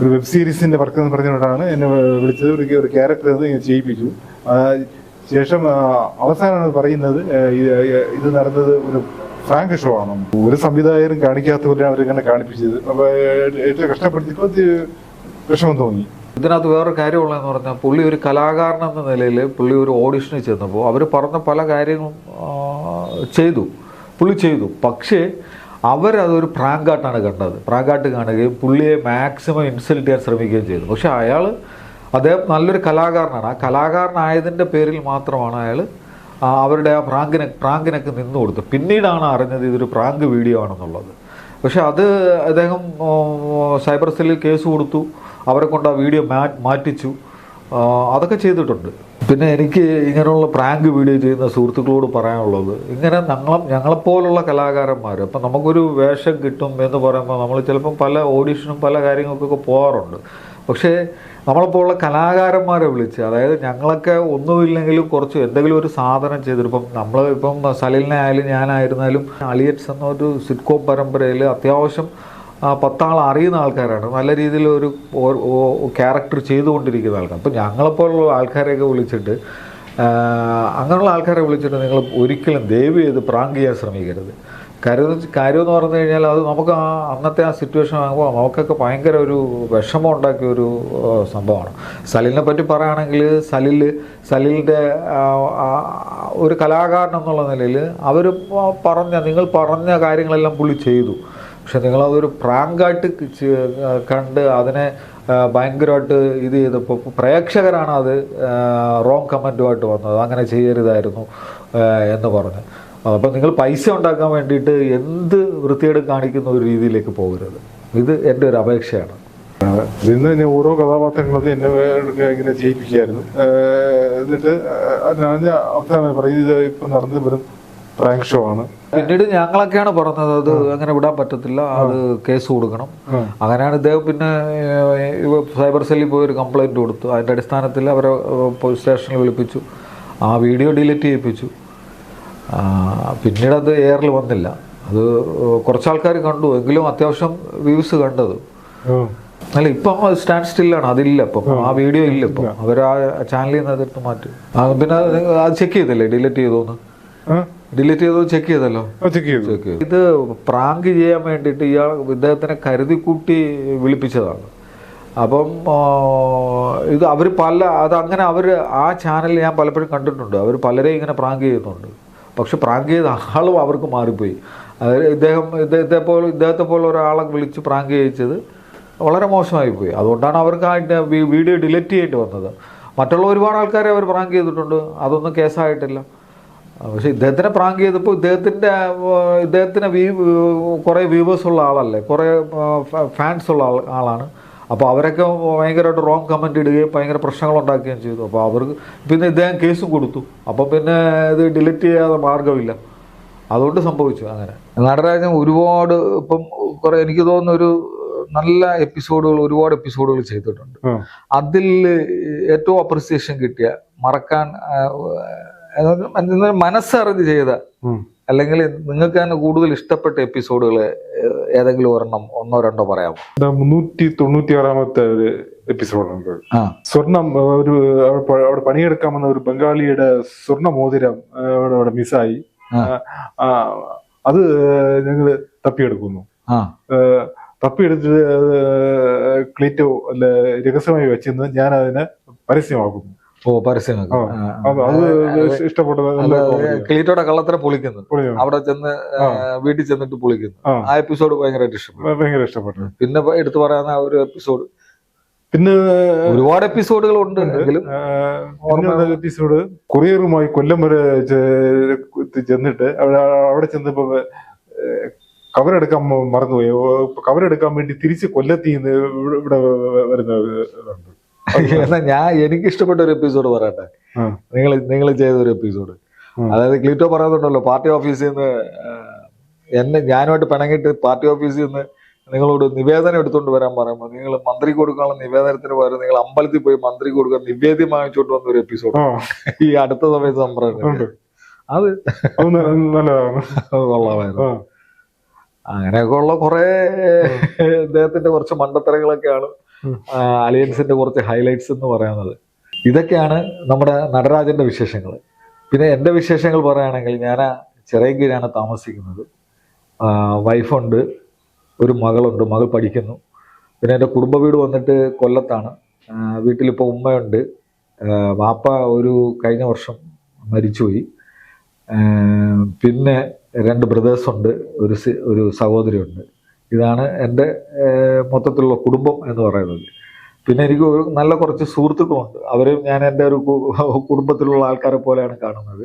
ഒരു വെബ് സീരീസിന്റെ വർക്ക് എന്ന് പറഞ്ഞുകൊണ്ടാണ് എന്നെ വിളിച്ചത്. ഒരു ഒരു ക്യാരക്ടർ അത് ചെയ്യിപ്പിച്ചു. ശേഷം അവസാനമാണ് പറയുന്നത് ഇത് നടന്നത് ഒരു ഫ്രാങ്ക് ഷോ ആണ്. ഒരു സംവിധായകരും കാണിക്കാത്ത പോലെ അവരിങ്ങനെ കാണിപ്പിച്ചത്. അപ്പൊ ഏറ്റവും കഷ്ടപ്പെടുത്തിയപ്പോൾ വിഷമം തോന്നി. ഇതിനകത്ത് വേറൊരു കാര്യമുള്ളതെന്ന് പറഞ്ഞാൽ പുള്ളി ഒരു കലാകാരൻ എന്ന നിലയിൽ പുള്ളി ഒരു ഓഡിഷന് ചെന്നപ്പോൾ അവർ പറഞ്ഞ പല കാര്യങ്ങളും ചെയ്തു. പുള്ളി ചെയ്തു. പക്ഷേ അവരതൊരു പ്രാങ്കാട്ടാണ് കണ്ടത്. പ്രാങ്കാട്ട് കാണുകയും പുള്ളിയെ മാക്സിമം ഇൻസൾട്ട് ചെയ്യാൻ ശ്രമിക്കുകയും ചെയ്തു. പക്ഷേ അയാൾ അദ്ദേഹം നല്ലൊരു കലാകാരനാണ്. ആ കലാകാരനായതിന്റെ പേരിൽ മാത്രമാണ് അയാൾ അവരുടെ ആ പ്രാങ്കിനെ പ്രാങ്കിനൊക്കെ നിന്നു കൊടുത്തു പിന്നീടാണ് അറിഞ്ഞത് ഇതൊരു പ്രാങ്ക് വീഡിയോ ആണെന്നുള്ളത്. പക്ഷെ അത് അദ്ദേഹം സൈബർ സെല്ലിൽ കേസ് കൊടുത്തു. അവരെ കൊണ്ട് ആ വീഡിയോ മാറ്റിച്ചു. അതൊക്കെ ചെയ്തിട്ടുണ്ട്. പിന്നെ എനിക്ക് ഇങ്ങനെയുള്ള പ്രാങ്ക് വീഡിയോ ചെയ്യുന്ന സുഹൃത്തുക്കളോട് പറയാനുള്ളത് ഇങ്ങനെ ഞങ്ങളെ ഞങ്ങളെപ്പോലുള്ള കലാകാരന്മാർ അപ്പം നമുക്കൊരു വേഷം കിട്ടും എന്ന് പറയുമ്പോൾ നമ്മൾ ചിലപ്പം പല ഓഡീഷനും പല കാര്യങ്ങൾക്കൊക്കെ പോകാറുണ്ട്. പക്ഷേ നമ്മളെപ്പോലുള്ള കലാകാരന്മാരെ വിളിച്ച് അതായത് ഞങ്ങളൊക്കെ ഒന്നുമില്ലെങ്കിലും കുറച്ച് എന്തെങ്കിലും ഒരു സാധനം ചെയ്തിപ്പം നമ്മൾ ഇപ്പം സലിലിനെ ആയാലും ഞാനായിരുന്നാലും അലിയറ്റ്സ് എന്നൊരു സിറ്റ്കോം പരമ്പരയിൽ അത്യാവശ്യം ആ, പത്താൾ അറിയുന്ന ആൾക്കാരാണ്. നല്ല രീതിയിൽ ഒരു ക്യാരക്ടർ ചെയ്തുകൊണ്ടിരിക്കുന്ന ആൾക്കാർ. അപ്പം ഞങ്ങളെപ്പോലുള്ള ആൾക്കാരെയൊക്കെ വിളിച്ചിട്ട് അങ്ങനെയുള്ള ആൾക്കാരെ വിളിച്ചിട്ട് നിങ്ങൾ ഒരിക്കലും ദയവ് ചെയ്ത് പ്രാങ്ക് ചെയ്യാൻ ശ്രമിക്കരുത്. കാര്യം കാര്യം എന്ന് പറഞ്ഞു കഴിഞ്ഞാൽ അത് നമുക്ക് ആ അന്നത്തെ ആ സിറ്റുവേഷൻ ആകുമ്പോൾ നമുക്കൊക്കെ ഭയങ്കര ഒരു വിഷമം ഉണ്ടാക്കിയ ഒരു സംഭവമാണ്. സലിലിനെ പറ്റി പറയുകയാണെങ്കിൽ സലിൽ സലിലിന്റെ ഒരു കലാകാരൻ എന്നുള്ള നിലയിൽ അവർ പറഞ്ഞ നിങ്ങൾ പറഞ്ഞ കാര്യങ്ങളെല്ലാം പുള്ളി ചെയ്തു. പക്ഷെ നിങ്ങൾ അതൊരു പ്രാങ്കായിട്ട് കണ്ട് അതിനെ ഭയങ്കരമായിട്ട് ഇത് ചെയ്തപ്പോൾ പ്രേക്ഷകരാണ് അത് റോങ് കമന്റുമായിട്ട് വന്നത്. അങ്ങനെ ചെയ്യരുതായിരുന്നു എന്ന് പറഞ്ഞ്. അപ്പോൾ നിങ്ങൾ പൈസ ഉണ്ടാക്കാൻ വേണ്ടിയിട്ട് എന്ത് വൃത്തികേട് കാണിക്കുന്ന ഒരു രീതിയിലേക്ക് പോകരുത്. ഇത് എന്റെ ഒരു അപേക്ഷയാണ്. ഇന്ന് തന്നെ ഓരോ കഥാപാത്രങ്ങളും എന്നെ ഇങ്ങനെ ചെയ്യിപ്പിക്കുകയായിരുന്നു എന്നിട്ട് ഞാൻ അവസാനം പറയും ഇത് ഇപ്പം നടന്നു വരും. പ്രാങ്ക് ഷോ ആണ് പിന്നീട് ഞങ്ങളൊക്കെയാണ് പറഞ്ഞത് അത് അങ്ങനെ വിടാൻ പറ്റത്തില്ല അത് കേസ് കൊടുക്കണം. അങ്ങനെയാണ് ഇദ്ദേഹം പിന്നെ സൈബർ സെല്ലിൽ പോയി ഒരു കംപ്ലൈന്റ് കൊടുത്തു. അതിന്റെ അടിസ്ഥാനത്തിൽ അവരെ പോലീസ് സ്റ്റേഷനിൽ വിളിപ്പിച്ചു. ആ വീഡിയോ ഡിലീറ്റ് ചെയ്യിപ്പിച്ചു. പിന്നീട് അത് എയറിൽ വന്നില്ല. അത് കുറച്ച് ആൾക്കാർ കണ്ടു. എങ്കിലും അത്യാവശ്യം വ്യൂസ് കണ്ടത്. അല്ല ഇപ്പം അത് സ്റ്റാൻഡ് സ്റ്റില്ലാണ് അതില്ല ഇപ്പം. ആ. വീഡിയോ ഇല്ല ഇപ്പം. അവർ ആ ചാനലിൽ നിന്ന് അതെടുത്ത് മാറ്റി. പിന്നെ അത് ചെക്ക് ചെയ്തില്ലേ? ഡിലീറ്റ് ചെയ്തോന്ന്? ഡിലീറ്റ് ചെയ്തോ ചെക്ക് ചെയ്തല്ലോ? ചെക്ക് ചെയ്തു. ചെക്ക് ചെയ്തു. ഇത് പ്രാങ്ക് ചെയ്യാൻ വേണ്ടിയിട്ട് ഇയാൾ ഇദ്ദേഹത്തിനെ കരുതി കൂട്ടി വിളിപ്പിച്ചതാണ്. അപ്പം ഇത് അവർ പല അത് അങ്ങനെ അവർ ആ ചാനൽ ഞാൻ പലപ്പോഴും കണ്ടിട്ടുണ്ട്. അവർ പലരെയും ഇങ്ങനെ പ്രാങ്ക് ചെയ്യുന്നുണ്ട്. പക്ഷെ പ്രാങ്ക് ചെയ്ത ആളും അവർക്ക് മാറിപ്പോയി. അതായത് ഇദ്ദേഹം ഇദ്ദേഹത്തെ പോലെ ഇദ്ദേഹത്തെ പോലെ ഒരാളെ വിളിച്ച് പ്രാങ്ക് ചെയ്യിച്ചത് വളരെ മോശമായി പോയി. അതുകൊണ്ടാണ് അവർക്ക് ആ വീഡിയോ ഡിലീറ്റ് ചെയ്യേണ്ടി വന്നത്. മറ്റുള്ള ഒരുപാട് ആൾക്കാരെ അവർ പ്രാങ്ക് ചെയ്തിട്ടുണ്ട്. അതൊന്നും കേസായിട്ടില്ല. പക്ഷെ ഇദ്ദേഹത്തിനെ പ്രാങ്ക് ചെയ്തപ്പോൾ ഇദ്ദേഹത്തിന്റെ ഇദ്ദേഹത്തിന് വ്യൂ കുറേ വ്യൂവേഴ്സ് ഉള്ള ആളല്ലേ? കുറേ ഫാൻസ് ഉള്ള ആൾ ആളാണ്. അപ്പോൾ അവരൊക്കെ ഭയങ്കരമായിട്ട് റോങ് കമന്റ് ഇടുകയും ഭയങ്കര പ്രശ്നങ്ങൾ ഉണ്ടാക്കുകയും ചെയ്തു. അപ്പോൾ അവർക്ക് പിന്നെ ഇദ്ദേഹം കേസും കൊടുത്തു. അപ്പോൾ പിന്നെ ഇത് ഡിലീറ്റ് ചെയ്യാതെ മാർഗമില്ല അതുകൊണ്ട് സംഭവിച്ചു അങ്ങനെ. നടരാജൻ ഒരുപാട് ഇപ്പം കുറേ എനിക്ക് തോന്നുന്ന ഒരു നല്ല എപ്പിസോഡുകൾ ഒരുപാട് എപ്പിസോഡുകൾ ചെയ്തിട്ടുണ്ട്. അതിൽ ഏറ്റവും അപ്രിസിയേഷൻ കിട്ടിയ മറക്കാൻ അതായത് മനസ്സറിഞ്ഞ് ചെയ്ത. അല്ലെങ്കിൽ നിങ്ങൾക്ക് തന്നെ കൂടുതൽ ഇഷ്ടപ്പെട്ട എപ്പിസോഡുകൾ ഏതെങ്കിലും ഒരെണ്ണം ഒന്നോ രണ്ടോ പറയാമോ? മുന്നൂറ്റി തൊണ്ണൂറ്റി ആറാമത്തെ ഒരു എപ്പിസോഡുണ്ട്. സ്വർണം ഒരു അവിടെ പണിയെടുക്കാമെന്ന ഒരു ബംഗാളിയുടെ സ്വർണ മോതിരം അവിടെ അവിടെ മിസ്സായി. അത് ഞങ്ങൾ തപ്പിയെടുക്കുന്നു. തപ്പിയെടുത്തിട്ട് ക്ലീറ്റോ അല്ല രഹസ്യമായി വെച്ചിരുന്നത് ഞാൻ അതിനെ പരസ്യമാക്കുന്നു. ഓ പരസ്യങ്ങൾക്ക്. കള്ളത്തിന്. ക്ലീറ്റോടെ പൊളിക്കുന്നു. അവിടെ ചെന്ന് വീട്ടിൽ ചെന്നിട്ട് പൊളിക്കുന്നു. ആ. എപ്പിസോഡ് ഭയങ്കരമായിട്ട് ഇഷ്ടപ്പെട്ടു. ഭയങ്കര ഇഷ്ടപ്പെട്ടു. പിന്നെ എടുത്തു പറയുന്ന ആ ഒരു എപ്പിസോഡ് പിന്നെ ഒരുപാട് എപ്പിസോഡുകൾ ഉണ്ട് എപ്പിസോഡ് കൊറിയറുമായി കൊല്ലം വരെ ചെന്നിട്ട് അവിടെ ചെന്നപ്പോ കവറെടുക്കാൻ മറന്നുപോയി. കവറെടുക്കാൻ വേണ്ടി തിരിച്ച് കൊല്ലത്തിൽ നിന്ന് ഇവിടെ വരുന്ന. എന്നാ ഞാൻ എനിക്ക് ഇഷ്ടപ്പെട്ട ഒരു എപ്പിസോഡ് പറയട്ടെ? നിങ്ങൾ നിങ്ങൾ ചെയ്ത ഒരു എപ്പിസോഡ് അതായത് ക്ലീറ്റോ പറയുന്നുണ്ടല്ലോ പാർട്ടി ഓഫീസിൽ നിന്ന് എന്നെ ഞാനുമായിട്ട് പിണങ്ങിയിട്ട് പാർട്ടി ഓഫീസിൽ നിന്ന് നിങ്ങളോട് നിവേദനം എടുത്തുകൊണ്ട് വരാൻ പറയുമ്പോൾ നിങ്ങൾ മന്ത്രി കൊടുക്കാനുള്ള നിവേദനത്തിന് പകരം നിങ്ങൾ അമ്പലത്തിൽ പോയി മന്ത്രി കൊടുക്കാൻ നിവേദ്യം വാങ്ങിച്ചോണ്ട് വന്ന ഒരു എപ്പിസോഡ് ഈ അടുത്ത സമയത്ത് സംഭവം അത് നല്ലതാണ് കൊള്ളാമായിരുന്നു. അങ്ങനെയൊക്കെ ഉള്ള കുറെ ഇദ്ദേഹത്തിന്റെ കുറച്ച് മണ്ടത്തരങ്ങളൊക്കെയാണ് അലയൻസിന്റെ കുറച്ച് ഹൈലൈറ്റ്സ് എന്ന് പറയുന്നത്. ഇതൊക്കെയാണ് നമ്മുടെ നടരാജന്റെ വിശേഷങ്ങൾ പിന്നെ എന്റെ വിശേഷങ്ങൾ പറയുകയാണെങ്കിൽ ഞാൻ ചെറിയ കീഴാണ് താമസിക്കുന്നത്. വൈഫുണ്ട് ഒരു മകളുണ്ട് മകൾ പഠിക്കുന്നു. പിന്നെ എന്റെ കുടുംബ വീട് വന്നിട്ട് കൊല്ലത്താണ്. വീട്ടിലിപ്പോൾ ഉമ്മയുണ്ട്. വാപ്പ ഒരു കഴിഞ്ഞ വർഷം മരിച്ചുപോയി. പിന്നെ രണ്ട് ബ്രദേഴ്സ് ഉണ്ട് ഒരു ഒരു സഹോദരിയുണ്ട്. ഇതാണ് എന്റെ മൊത്തത്തിലുള്ള കുടുംബം എന്ന് പറയുന്നത്. പിന്നെ എനിക്ക് നല്ല കുറച്ച് സുഹൃത്തുക്കളുണ്ട്. അവരും ഞാൻ എന്റെ ഒരു കുടുംബത്തിലുള്ള ആൾക്കാരെ പോലെയാണ് കാണുന്നത്.